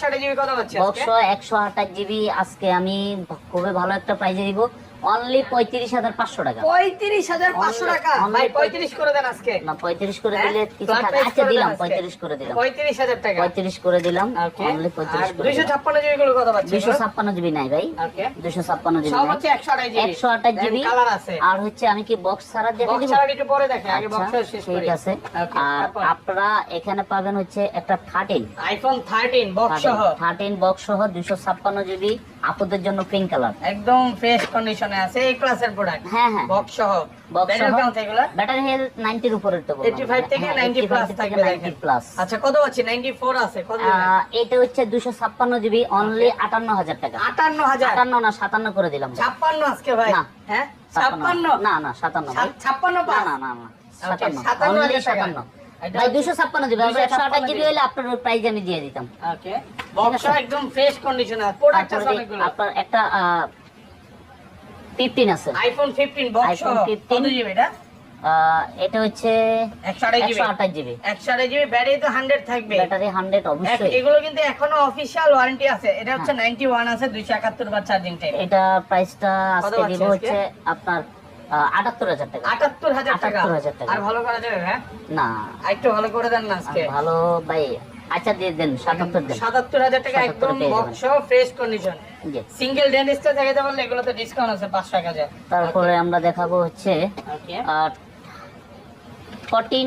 একশো আঠাশ জিবি কত জিবি আজকে আমি খুবই ভালো একটা প্রাইজে দিব। অনলি পঁয়ত্রিশ হাজার পাঁচশো টাকা। পঁয়ত্রিশ হাজার পাঁচশো টাকা? ভাই পঁয়ত্রিশ করে দেন আজকে। না পঁয়ত্রিশ করে হ্যাঁ? দিলে কিছু আচ্ছা দিলাম পঁয়ত্রিশ করে দিলাম। পঁয়ত্রিশ হাজার টাকা? পঁয়ত্রিশ করে দিলাম অনলি পঁয়ত্রিশ করে দুইশো ছাপ্পান্ন জিবি গুলো কত পাচ্ছি দুইশো ছাপ্পান্ন জিবি নাই ভাই। দুইশো ছাপ্পান্ন জিবি একশো আঠাশ জিবি। আর হচ্ছে আমি কি বক্স ছাড়া দেখে বক্স দিব? ছাড়া একটু পরে দেখে আগে আচ্ছা বক্স ঠিক আছে। আর আপনারা এখানে পাবেন হচ্ছে একটা থার্টিন আইফোন থার্টিন বক্স সহ। থার্টিন বক্স সহ দুইশো ছাপ্পান্ন জিবি। আপুদের জন্য পিঙ্ক কালার একদম ফ্রেশ কন্ডিশনে আছে এই ক্লাসের প্রোডাক্ট হ্যাঁ হ্যাঁ। বক্স সহ। ব্যাটারি সহ? কাউন্ট এগুলা? ব্যাটারি হেলথ 90 এর উপরে তো 85 থেকে হ্যাঁ, 90 প্লাস থেকে 90 প্লাস আচ্ছা কত আছে? 94 আছে কত এটা হচ্ছে 256 জিবি অনলি 58000 টাকা। 58000 58 না 57 করে দিলাম। ভাই। 56 আজকে ভাই? না। হ্যাঁ? 56 56 না না 57 56 না না না না 57 57 অনলি 57 এটা ভাই হচ্ছে 256 জিবি 128 জিবি হলে আপনার ওই প্রাইস আমি দিয়ে দিতাম। ওকে বক্স একদম ফ্রেশ কন্ডিশন আছে প্রোডাক্ট আছে অনেকগুলো। আপনার একটা 15 আছে। আইফোন 15 বক্স iPhone 15 কত জিবি এটা? এটা হচ্ছে 128 জিবি 128 জিবি ব্যাটারি তো 100 থাকবে। ব্যাটারি 100 অবশ্যই। এগুলো কিন্তু এখনও অফিশিয়াল ওয়ারেন্টি আছে। এটা হচ্ছে 91 আছে 271 বার চার্জিং টাইম এটা প্রাইসটা কত আজকে দিব হচ্ছে আপনার আটাত্তর হাজার টাকা। আটাত্তর হাজার টাকা। আর ভালো করা যাবে হ্যাঁ? না। একটু ভালো করে দেন না আজকে? ভালো ভাই আচ্ছা দিয়ে দেন সাতাত্তর দেন। সাতাত্তর হাজার টাকা একদম বক্স ফ্রেশ কন্ডিশন সিঙ্গেল ডেন্টিস্টে দেখাতে পারলে এগুলো ডিসকাউন্ট আছে পাঁচ টাকা তারপরে আমরা দেখাবো হচ্ছে fourteen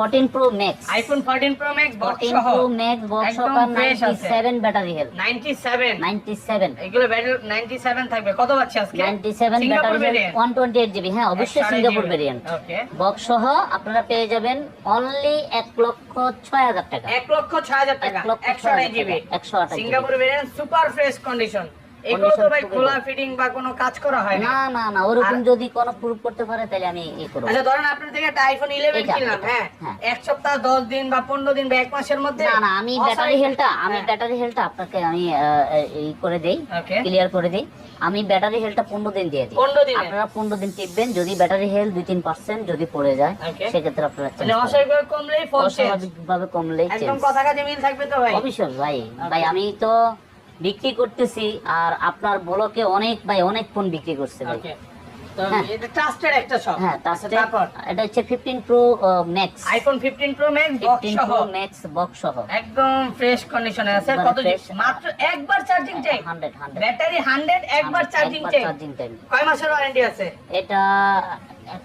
fourteen pro max iPhone fourteen pro max box fourteen সহ। প্রো ম্যাক্স বক্স একদম সহ fresh নাইনটি আছে। Seven battery health ninety seven ninety seven এগুলো ব্যাটারি নাইনটি সেভেন থাকবে। কত পাচ্ছি আজকে? Ninety seven Singapore battery health variant? One twenty eight GB হ্যাঁ অবশ্যই 128 সিঙ্গাপুর ভেরিয়েন্ট ওকে বক্স সহ আপনারা পেয়ে যাবেন অনলি এক লক্ষ ছয় হাজার টাকা। এক লক্ষ ছয় হাজার টাকা। এক লক্ষ একশো ছয় আড়াই হাজার জিবি টাকা, একশো আঠাশ Singapore variant super fresh condition এগুলো তো ভাই খোলা ফিটিং বা কোনো কাজ করা হয় না। না না না ওরকম যদি কোনো প্রুফ করতে পারে তাহলে আমি করব। আচ্ছা ধরেন আপনার থেকে একটা আইফোন ইলেভেন এটা, কিনলাম হ্যাঁ? হ্যাঁ। এক সপ্তাহ দশ দিন বা দিন বা এক মাসের মধ্যে না না আমি ব্যাটারি হেলটা আমি। ব্যাটারি হেলটা আপনাকে আমি এই করে দেই ক্লিয়ার করে দিই। আমি ব্যাটারি হেলটা পনেরো দিন দিয়ে দিই। দিনে? আপনারা পনেরো দিন টিপবেন যদি ব্যাটারি হেল দুই তিন পার্সেন্ট যদি পড়ে যায় সেক্ষেত্রে আপনারা মানে করবেন। অস্বাভাবিক কমলেই ফোন চেঞ্জ ভাবে কমলেই একদম কথা কাজে মিল থাকবে তো ভাই? অবশ্যই ভাই। ভাই আমি তো বিক্রি করতেছি আর আপনার ব্লকে অনেক ভাই অনেক ফোন বিক্রি করছে ভাই। হ্যাঁ। এটা হ্যাঁ হচ্ছে fifteen pro max iPhone 15 pro max fifteen pro max box সহ। একদম ফ্রেশ কন্ডিশনে আছে। কত মাত্র একবার চার্জিং চাই হান্ড্রেড হান্ড্রেড ব্যাটারি 100 একবার চার্জিং চার্জিং টাইম কয় মাসের ওয়ারেন্টি আছে? এটা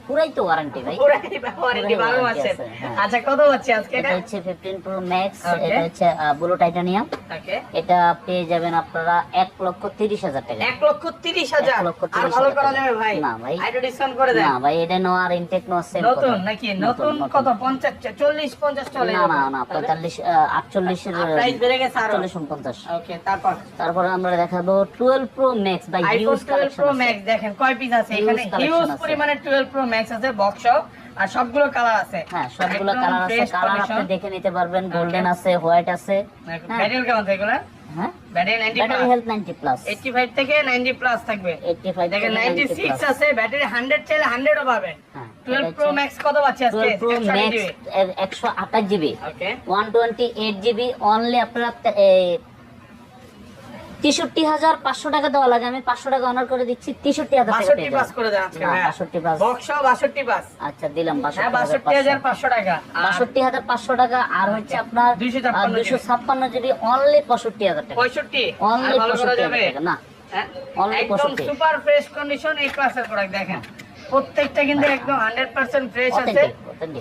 পুরাই তো ওয়ারেন্টি ভাই পুরাই ওয়ারেন্টি 12 মাসের আছে, হ্যাঁ। আচ্ছা কত হচ্ছে আজকে এটা? হচ্ছে ফিফটিন প্রো ম্যাক্স এটা হচ্ছে ব্লু টাইটানিয়াম ওকে এটা পেয়ে যাবেন আপনারা এক লক্ষ তিরিশ হাজার টাকা। এক লক্ষ হাজার? আর ভালো করা যাবে ভাই? না ভাই। ডিসকাউন্ট করে দেন। না ভাই এটা নো আর ইনটেক নো সেম নতুন নাকি? নতুন কত? পঞ্চাশ চল্লিশ পঞ্চাশ চলে না না না পঁয়তাল্লিশ আটচল্লিশের প্রাইস বেড়ে গেছে আরও। আটচল্লিশ উনপঞ্চাশ। ওকে তারপর? তারপরে আমরা দেখাবো twelve pro max huge 12 collection pro max দেখেন কয় পিস আছে এখানে? হিউজ পরিমাণে 12 প্রো ম্যাক্স আছে বক্স আর সবগুলো কালার আছে। হ্যাঁ সবগুলো কালার আছে। কালার আপনি দেখে নিতে পারবেন। গোল্ডেন আছে হোয়াইট আছে। ব্যাটারি কেমন আছে এগুলো হ্যাঁ? Battery 90 battery plus health 90 plus 85 থেকে 90 প্লাস থাকবে। 85 দেখেন 96 আছে ব্যাটারি 100 চাইলে 100 ও পাবেন। হ্যাঁ 12 প্রো ম্যাক্স কত পাচ্ছি আজকে? 12 pro max 128 GB okay 128 GB only আপনারা তেষট্টি হাজার পাঁচশো টাকা দেওয়া লাগে। আমি পাঁচশো টাকা অনার করে দিচ্ছি তেষট্টি হাজার টাকা 62 পেয়ে পাস করে দেন আজকে না, ভাই 62 পাস বক্স 62 পাস আচ্ছা দিলাম হ্যাঁ বাষট্টি হাজার 62500 টাকা। বাষট্টি হাজার পাঁচশো টাকা আর হচ্ছে আপনার 256 দুশো ছাপ্পান্ন জিবি অনলি পঁয়ষট্টি হাজার টাকা। 65 অনলি পঁয়ষট্টি হাজার টাকা না। হ্যাঁ? Only একদম 65 সুপার ফ্রেশ কন্ডিশন এই ক্লাসের প্রোডাক্ট দেখেন। প্রত্যেকটা কিন্তু একদম 100% ফ্রেশ আছে.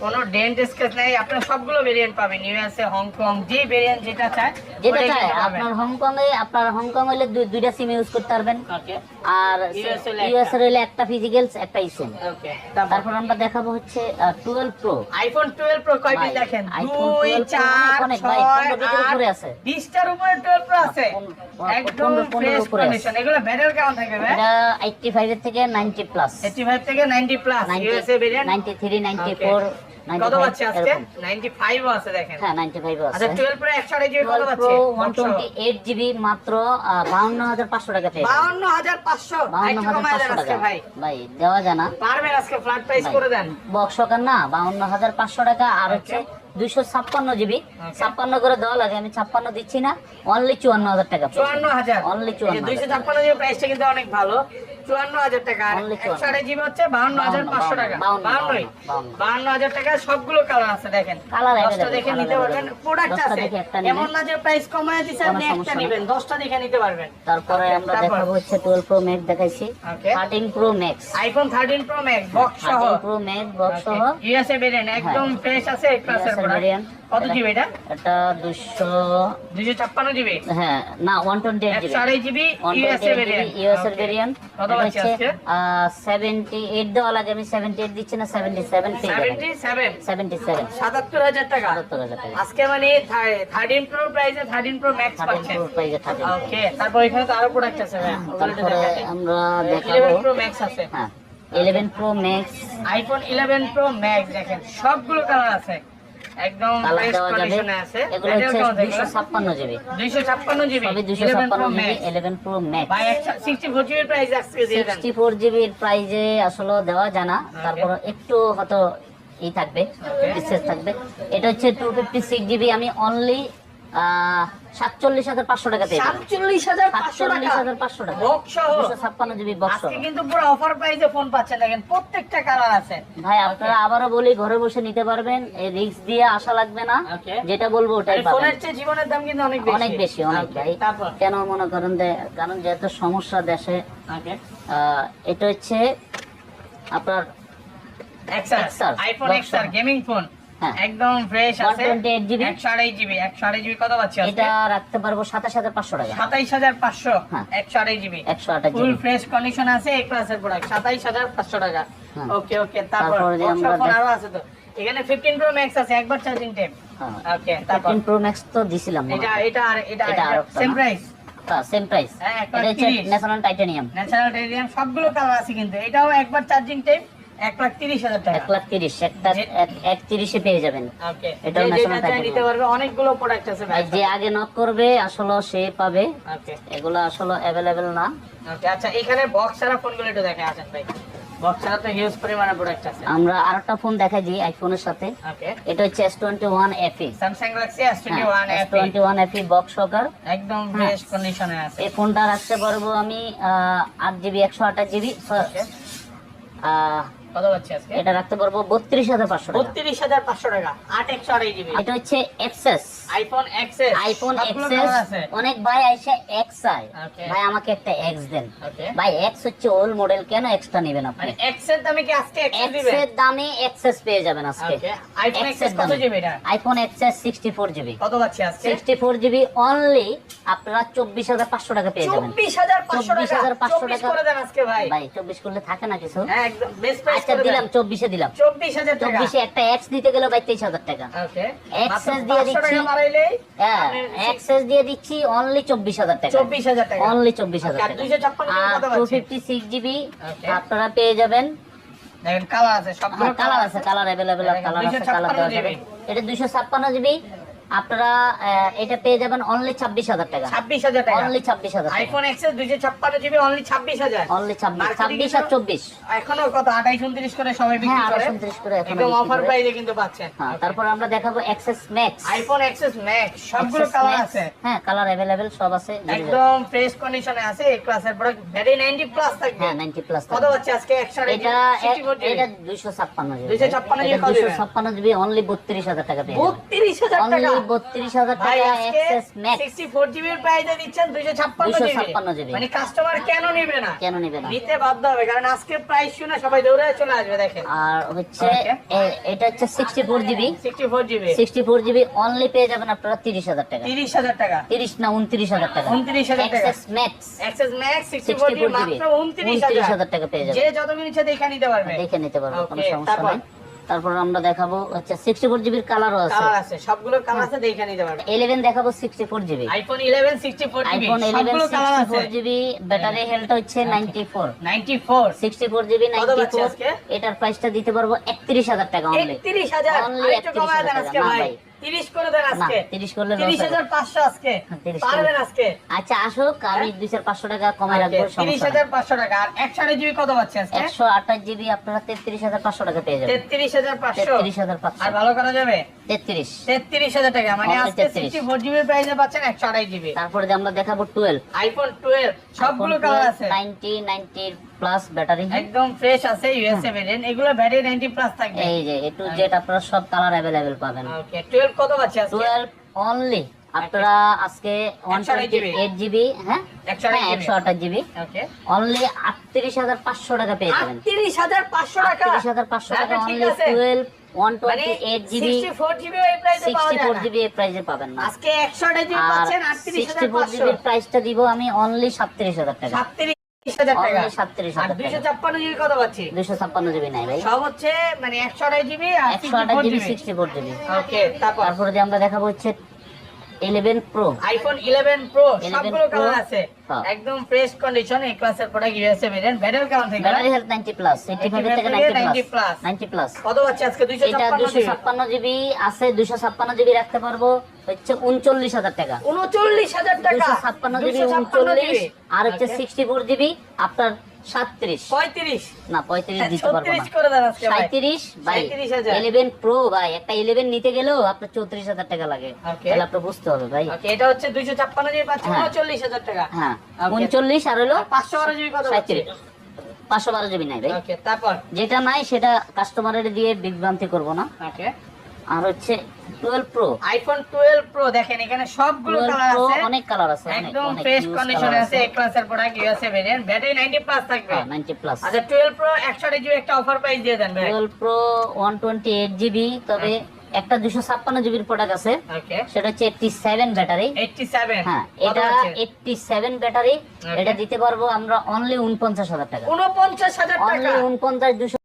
কোনো ডেন্ট স্কেচ নেই আপনারা সবগুলো ভেরিয়েন্ট পাবেন ইউএসএ হংকং যে ভেরিয়েন্ট যেটা চায় যেটা পাবেন। আপনার হংকং এ আপনার হংকং হলে দুইটা সিম ইউজ করতে পারবেন। আর US হলে একটা। ফিজিক্যালস একটা সিম ওকে তারপর আমরা দেখাবো হচ্ছে টুয়েলভ প্রো আইফোন 12 প্রো কয় পিস দেখেন? 2 4 অনেক, ভাই, 6 পনেরো উপরে আছে। 20 টার উপরে 12 প্রো আছে। একদম ফ্রেশ কন্ডিশন এগুলো ব্যাটারি কেমন থাকে ভাই? এটা এইটটি ফাইভের থেকে নাইনটি প্লাস 85 থেকে 90 plus USA variant ninety three ninety four কত পাচ্ছে আজকে? 95 আছে দেখেন। হ্যাঁ আচ্ছা 12 প্রো 128 জিবি কত পাচ্ছে? Pro one twenty eight GB মাত্র বাউন্ন হাজার পাঁচশো টাকা পেয়ে যাবেন। 52500 বাউন্ন একটু হাজার কমায় দেন পাঁচশো আজকে টাকা। ভাই। ভাই দেওয়া যায় পারবেন আজকে ফ্ল্যাট প্রাইস করে দেন। বক্সকার না বাউন্ন হাজার পাঁচশো টাকা। আর হচ্ছে দুইশো ছাপ্পান্ন জিবি ছাপ্পান্ন করে দেওয়া লাগে আমি ছাপ্পান্ন দিচ্ছি না। অনলি চুয়ান্ন হাজার টাকা। চুয়ান্ন হাজার। অনলি চুয়ান্ন দুইশো ছাপ্পান্ন জিবি প্রাইসটা কিন্তু অনেক ভালো। চুয়ান্ন হাজার টাকা। আর একশো জিবি হচ্ছে বাউন্ন হাজার পাঁচশো টাকা। বাউন্নই বাউন্ন। বাউন্ন হাজার টাকা সবগুলো কালার আছে দেখেন। দশটা দেখে নিতে পারবেন। প্রোডাক্ট আছে। দেখে একটা নেবেন। এমন না যে প্রাইস কমায় দিচ্ছে আপনি একটা নেবেন। দশটা দেখে নিতে পারবেন। তারপরে আমরা দেখাবো হচ্ছে টুয়েলভ প্রো ম্যাক্স দেখাইছি। Thirteen pro max iPhone thirteen pro max box সহ। প্রো ম্যাক্স বক্স সহ। ইউএসএ ভেরিয়েন্ট একদম ফ্রেশ আছে ক্লাসের প্রোডাক্ট variant। কত জিবি এটা? এটা দুশো দুইশো ছাপ্পান্ন জিবি হ্যাঁ না জিবি ইউএসএ ভেরিয়েন্ট ভেরিয়েন্ট কত আজকে দেওয়া লাগে আমি দিচ্ছি না পেয়ে টাকা? টাকা। আজকে মানে প্রো প্রাইসে প্রো ম্যাক্স থার্টিন পাচ্ছেন প্রো প্রাইজে থার্টিন ওকে তারপর এখানে তো আরও প্রোডাক্ট আছে ভাই আমরা দেখাবো। প্রো ম্যাক্স আছে। হ্যাঁ eleven pro max iPhone eleven pro max দেখেন সবগুলো কালার আছে। একদম যাবে। কন্ডিশনে আছে। এগুলো হচ্ছে দুইশো ছাপ্পান্ন জিবি দুইশো ছাপ্পান্ন জিবি সবই দুইশো ছাপ্পান্ন pro GB max eleven pro max ভাই সিক্সটি ফোর জিবির প্রাইস আজকে দিয়ে দেন। সিক্সটি ফোর জিবির প্রাইজে আসলে দেওয়া যায় না। তারপর একটু হয়তো ই থাকবে বিশেষ থাকবে। এটা হচ্ছে টু ফিফটি সিক্স জিবি আমি অনলি সাতচল্লিশ হাজার পাঁচশো টাকা পেয়ে সাতচল্লিশ হাজার পাঁচশো সাতচল্লিশ টাকা হাজার পাঁচশো টাকা। বক্স দুশো ছাপ্পান্ন জিবি বক্স কিন্তু পুরো অফার প্রাইসে ফোন পাচ্ছেন দেখেন প্রত্যেকটা কালার আছে। ভাই আপনারা আবারও বলি ঘরে বসে নিতে পারবেন। এই রিক্স দিয়ে আসা লাগবে না। যেটা বলব ওটাই পাবেন। ফোনের চেয়ে জীবনের দাম কিন্তু অনেক বেশি। অনেক বেশি অনেক ভাই। কেন মনে করেন কারণ যেহেতু সমস্যা দেশে এটা হচ্ছে আপনার এক্সআর XR, আইফোন সহ। Gaming phone. একদম ফ্রেশ আছে। 128 GB? 128 জিবি 128 জিবি কত পাচ্ছি আজকে? এটা রাখতে পারব সাতাশ হাজার পাঁচশো টাকা। 27500 হ্যাঁ। 128 জিবি ফুল ফ্রেশ কন্ডিশন আছে এই ক্লাসের প্রোডাক্ট 27500 টাকা। হ্যাঁ। ওকে ওকে তারপর আরও আছে তো। এখানে 15 প্রো ম্যাক্স আছে একবার চার্জিং হ্যাঁ। ওকে তারপর। প্রো ম্যাক্স তো দিছিলাম এটা এটা আর এটা সেম প্রাইস সেম প্রাইস হ্যাঁ, এটা 30 ন্যাশনাল টাইটানিয়াম টেরিয়াম সবগুলো কালার আছে কিন্তু। এটাও একবার চার্জিং টাইম এক লাখ তিরিশ হাজার টাকা। এক লাখ তিরিশ একটা যে- এক- এক তিরিশে পেয়ে যাবেন। এটাও যে national যেটা চাই titanium। নিতে পারবে অনেকগুলো প্রোডাক্ট আছে ভাই যে আগে নক করবে আসলে সে পাবে। এগুলো আসলে অ্যাভেলেবেল না। আচ্ছা এখানে বক্স ছাড়া ফোনগুলো একটু দেখে আসেন ভাই। আমরা ফোন দেখাই দিই আইফোনের সাথে। এটা হচ্ছে S twenty one FE Samsung Galaxy S twenty one FE box সকার একদম। কন্ডিশনে আছে। এই ফোনটা রাখতে পারব আমি আট জিবি একশো আঠাশ জিবি. কত পাচ্ছি আজকে? এটা রাখতে পারব বত্রিশ হাজার পাঁচশো টাকা। বত্রিশ হাজার পাঁচশো টাকা। আট একশো আড়াই জিবি। এটা হচ্ছে এক্সেস আইফোন এক্সেস আইফোন আছে? অনেক ভাই আইসে এক্স আই ভাই আমাকে একটা এক্স দেন। ভাই এক্স হচ্ছে ওল্ড মডেল কেন এক্সটা নেবেন আপনি? মানে এক্সের দামে কি আজকে এক্স দিবেন এর দামে এক্সেস পেয়ে যাবেন আজকে। আইফোন X এক্সেস কত জিবি এটা? IPhone XS sixty four GB কত পাচ্ছি আজকে? সিক্সটি ফোর জিবি অনলি আপনারা চব্বিশ হাজার পাঁচশো টাকা পেয়ে যাবেন। চব্বিশ হাজার পাঁচশো টাকা? 24,500 চব্বিশ টাকা। করে দেন আজকে ভাই। ভাই চব্বিশ করলে থাকে না কিছু? হ্যাঁ একদম বেস্ট প্রাইস আচ্ছা দিলাম দিলাম চব্বিশে দিলাম। চব্বিশ হাজার টাকা। চব্বিশে একটা এক্স দিতে গেলে ভাই তেইশ হাজার টাকা। ওকে Access দিয়ে দিচ্ছি। হ্যাঁ এক্সেস দিয়ে দিচ্ছি অনলি চব্বিশ হাজার টাকা। চব্বিশ হাজার টাকা। অনলি চব্বিশ হাজার আর টাকা। দুইশো ছাপ্পান্ন আর কত টু পাচ্ছি ফিফটি সিক্স জিবি আপনারা পেয়ে যাবেন। দেখেন কালার আছে সবগুলো কালার আছে কালার দেখেন, কালার আছে কালার এটা দুইশো ছাপ্পান্ন জিবি। আপনারা এটা পেয়ে যাবেন অনলি ছাব্বিশ হাজার টাকা। ছাব্বিশ হাজার টাকা। অনলি ছাব্বিশ হাজার আইফোন এক্সেস দুইশো ছাপ্পান্ন জিবি অনলি ছাব্বিশ হাজার। অনলি ছাব্বিশ ছাব্বিশ আর চব্বিশ। এখনও কত আঠাইশ উনত্রিশ করে সবাই বিক্রি হ্যাঁ আরও উনত্রিশ করে এখন অফার প্রাইসে কিন্তু পাচ্ছেন। হ্যাঁ তারপর আমরা দেখাবো XS max iPhone XS max সবগুলো কালার আছে। হ্যাঁ কালার সব আছে একদম ফ্রেশ কন্ডিশনে আছে এই ক্লাসের প্রোডাক্ট ভ্যারি 90 প্লাস থাকবে। হ্যাঁ নাইনটি প্লাস কত হচ্ছে আজকে? 100 এটা এটা দুইশো ছাপ্পান্ন জিবি 256 এটা কত দুইশো ছাপ্পান্ন জিবি অনলি বত্রিশ হাজার টাকা পেয়ে যাবেন। 32000 টাকা? অনলি বত্রিশ হাজার টাকা এক্সেস ম্যাক্স 64 জিবি এর প্রাইসে দিচ্ছেন 256 256 জিবি মানে কাস্টমার কেন নেবে না? কেন নেবে না? নিতে বাধ্য হবে কারণ আজকে প্রাইস শুনে সবাই দৌড়ে চলে আসবে দেখেন। আর হচ্ছে এটা হচ্ছে sixty four GB 64 GB sixty four GB only পেয়ে যাবেন আপনারা তিরিশ হাজার টাকা। 30000 টাকা। তিরিশ না উনত্রিশ হাজার টাকা। 29,000 টাকা। XS max XS max sixty four GB মাত্র উনত্রিশ হাজার। টাকা পেয়ে যাবেন। যে যত দেখে নিতে পারবে। দেখে নিতে পারব কোনো সমস্যা? নাই। তারপর আমরা দেখাবো আচ্ছা সিক্সটি ফোর জিবির কালারও আছে। কালার আছে সবগুলো কালার আছে দেখে নিতে পারবে। ইলেভেন দেখাবো sixty four GB iPhone 11 64 GB iPhone eleven সবগুলো কালার সিক্সটি আছে। ফোর জিবি ব্যাটারি হেলথ হচ্ছে ninety four 94 sixty four GB কত নাইনটি পাচ্ছি ফোর আজকে? এটার প্রাইসটা দিতে পারব একত্রিশ হাজার টাকা অনলি 31000 Only আরেকটু 31,000 আজকে ভাই। করে দেন আজকে। করলে আজকে। হ্যাঁ, 30 পারবেন আজকে? আচ্ছা আসুক আমি পাঁচশো টাকা রাখব আর জিবি কত পাচ্ছে আজকে? একশো আঠাশ জিবি আপনারা তেত্রিশ হাজার পাঁচশো টাকা পেয়ে যাবেন। তেত্রিশ হাজার পাঁচশো? তেত্রিশ হাজার পাঁচশো। আর ভালো করা যাবে? তেত্রিশ। তেত্রিশ হাজার টাকা মানে আজকে 33 ফোর জিবি প্রাইসে পাচ্ছেন জিবি। তারপরে আমরা দেখাবো টুয়েলভ আইফোন টুয়েলভ সবগুলো কালার আছে। নাইনটি নাইনটি প্লাস ব্যাটারি একদম ফ্রেশ আছে ইউএসএ ভেরিয়েন্ট এগুলো ব্যাটারি নাইনটি প্লাস থাকবে। এই যে এ টু জেড আপনারা সব কালার অ্যাভেলেবেল পাবেন। ওকে টুয়েলভ কত পাচ্ছে আজকে? টুয়েলভ অনলি আপনারা আজকে ওয়ান 128 জিবি হ্যাঁ? 128 হ্যাঁ একশো আঠাশ জিবি ওকে অনলি আটত্রিশ হাজার পাঁচশো টাকা পেয়ে যাবেন। আটত্রিশ হাজার পাঁচশো টাকা? আটত্রিশ হাজার পাঁচশো টাকা অনলি আছে। টুয়েলভ ওয়ান মানে twenty eight GB sixty four GB ওই প্রাইসে পাওয়া যায় ফোর না। জিবি এই প্রাইসে পাবেন না। আজকে জিবি পাচ্ছেন জিবির প্রাইসটা দিব আমি অনলি সাতত্রিশ হাজার টাকা। 37,000 মানে তারপরে যে আমরা দেখাবো হচ্ছে ইলেভেন প্রো আইফোন 11 প্রো সবগুলো কালার আছে। হ্যাঁ। একদম ফ্রেশ কন্ডিশন এই ক্লাসের প্রোডাক্ট ইউএসএ ভেরিয়েন্ট ব্যাটারি কেমন থেকে। Battery health ninety plus eighty five থেকে 90 প্লাস plus। নাইনটি প্লাস কত পাচ্ছে আজকে? 256 এটা দুশো ছাপ্পান্ন জিবি আছে দুশো ছাপ্পান্ন জিবি রাখতে পারব হচ্ছে উনচল্লিশ হাজার টাকা। 39000 টাকা। দুশো ছাপ্পান্ন জিবি 256 উনচল্লিশ GB আর হচ্ছে Okay। সিক্সটি ফোর জিবি আপনার সাতত্রিশ। 35 না পঁয়ত্রিশ দিতে পারব না। 36 করে দেন আজকে ভাই। সাঁত্রিশ বাই 37,000 ইলেভেন প্রো ভাই। একটা ইলেভেন নিতে গেলেও আপনার চৌত্রিশ হাজার টাকা লাগে। Okay. তাহলে আপনার বুঝতে হবে ভাই। এটা হচ্ছে 256 জিবি পাচ্ছে হ্যাঁ। 39000 টাকা। হ্যাঁ। উনচল্লিশ আর হলো আর 512 জিবি সাঁত্রিশ পাঁচশো বারো জিবি নাই ভাই। তারপর? যেটা নাই সেটা কাস্টমারের দিয়ে বিভ্রান্তি করব না। আর হচ্ছে টুয়েলভ প্রো আইফোন 12 প্রো দেখেন এখানে সবগুলো কালার আছে। অনেক কালার আছে একদম ফ্রেশ কন্ডিশনে আছে এই ক্লাসের product USA variant battery 90 plus থাকবে। হ্যাঁ নাইনটি প্লাস আচ্ছা 12 প্রো 128 জিবি একটা অফার প্রাইস দিয়ে দেন ভাই। Twelve pro one twenty eight GB তবে একটা দুশো ছাপ্পান্ন জিবির প্রোডাক্ট আছে। সেটা হচ্ছে এইটটি সেভেন ব্যাটারি 87 হ্যাঁ এটা? এইটটি সেভেন ব্যাটারি এটা দিতে পারব আমরা অনলি উনপঞ্চাশ হাজার টাকা। 49000 অনলি টাকা? উনপঞ্চাশ দুশো